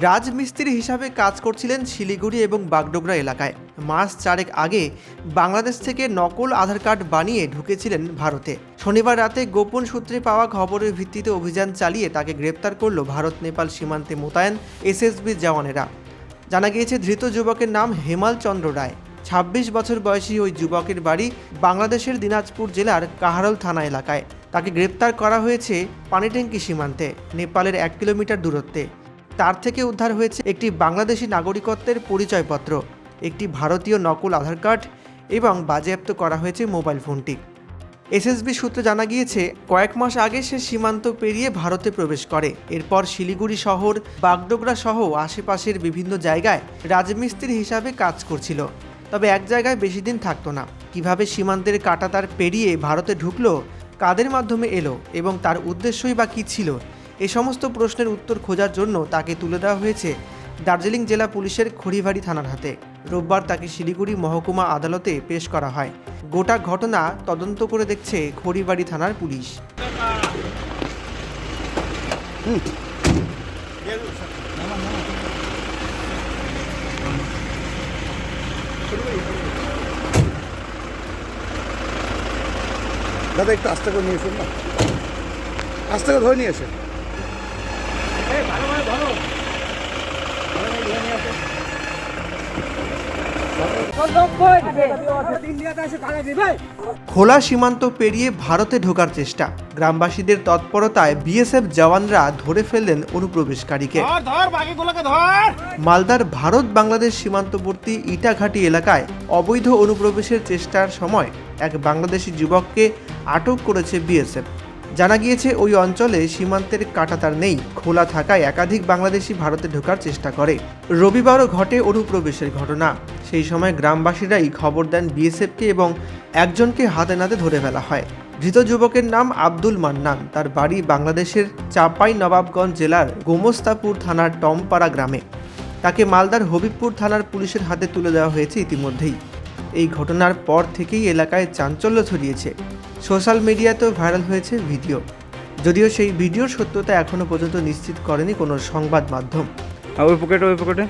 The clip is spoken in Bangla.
রাজমিস্ত্রি হিসাবে কাজ করছিলেন শিলিগুড়ি এবং বাগডোগরা এলাকায়। মাস চারেক আগে বাংলাদেশ থেকে নকল আধার কার্ড বানিয়ে ঢুকেছিলেন ভারতে। শনিবার রাতে গোপন সূত্রে পাওয়া খবরের ভিত্তিতে অভিযান চালিয়ে তাকে গ্রেপ্তার করল ভারত, নেপাল সীমান্তে মোতায়েন এসএসবি জওয়ানেরা। জানা গিয়েছে, ধৃত যুবকের নাম হেমাল চন্দ্র রায়। ছাব্বিশ বছর বয়সী ওই যুবকের বাড়ি বাংলাদেশের দিনাজপুর জেলার কাহারল থানা এলাকায়। তাকে গ্রেপ্তার করা হয়েছে পানিট্যাঙ্কি সীমান্তে, নেপালের এক কিলোমিটার দূরত্বে। তার থেকে উদ্ধার হয়েছে একটি বাংলাদেশি নাগরিকত্বের পরিচয়পত্র, একটি ভারতীয় নকল আধার কার্ড এবং বাজেয়াপ্ত করা হয়েছে মোবাইল ফোনটি। এসএসবি সূত্রে জানা গিয়েছে, কয়েক মাস আগে সে সীমান্ত পেরিয়ে ভারতে প্রবেশ করে। এরপর শিলিগুড়ি শহর, বাগডোগরা সহ আশেপাশের বিভিন্ন জায়গায় রাজমিস্ত্রি হিসাবে কাজ করছিল। তবে এক জায়গায় বেশি দিন থাকতো না। কীভাবে সীমান্তের কাটাতার পেরিয়ে ভারতে ঢুকলো, কাদের মাধ্যমে এলো এবং তার উদ্দেশ্যই বা কী ছিল এ সমস্ত প্রশ্নের উত্তর খোঁজার জন্য তাকে তুলে দেওয়া হয়েছে দার্জিলিং জেলা পুলিশের খড়িবাড়ি থানার হাতে। রোববার তাকে শিলিগুড়ি মহকুমা আদালতে পেশ করা হয়। গোটা ঘটনা তদন্ত করে দেখছে খড়িবাড়ি থানার পুলিশ। দাদা, একটু আস্তে করে নিয়ে এসুন না। আস্তে করে ধরে নিয়ে এসে। খোলা সীমান্ত পেরিয়ে ভারতে ঢোকার চেষ্টা। গ্রামবাসীদের তৎপরতায় বিএসএফ জওয়ানরা ধরে ফেললেন অনুপ্রবেশকারীকে। মালদার ভারত বাংলাদেশ সীমান্তবর্তী ইটাঘাটি এলাকায় অবৈধ অনুপ্রবেশের চেষ্টার সময় এক বাংলাদেশি যুবককে আটক করেছে বিএসএফ। জানা গিয়েছে, ওই অঞ্চলে সীমান্তের কাটাতার নেই, খোলা থাকায় একাধিক বাংলাদেশি ভারতে ঢোকার চেষ্টা করে। রবিবারও ঘটে অনুপ্রবেশের ঘটনা। সেই সময় গ্রামবাসীরাই খবর দেন বিএসএফকে এবং একজনকে হাতে নাতে ধরে ফেলা হয়। ধৃত যুবকের নাম আব্দুল মান্নান। তার বাড়ি বাংলাদেশের চাপাই নবাবগঞ্জ জেলার গোমস্তাপুর থানার টমপাড়া গ্রামে। তাকে মালদার হবিবপুর থানার পুলিশের হাতে তুলে দেওয়া হয়েছে ইতিমধ্যেই। এই ঘটনার পর থেকেই এলাকায় চাঞ্চল্য ছড়িয়েছে। সোশ্যাল মিডিয়াতেও ভাইরাল হয়েছে ভিডিও। যদিও সেই ভিডিওর সত্যতা এখনও পর্যন্ত নিশ্চিত করেনি কোনো সংবাদ মাধ্যম। ওই পকেটে ওই পকেটে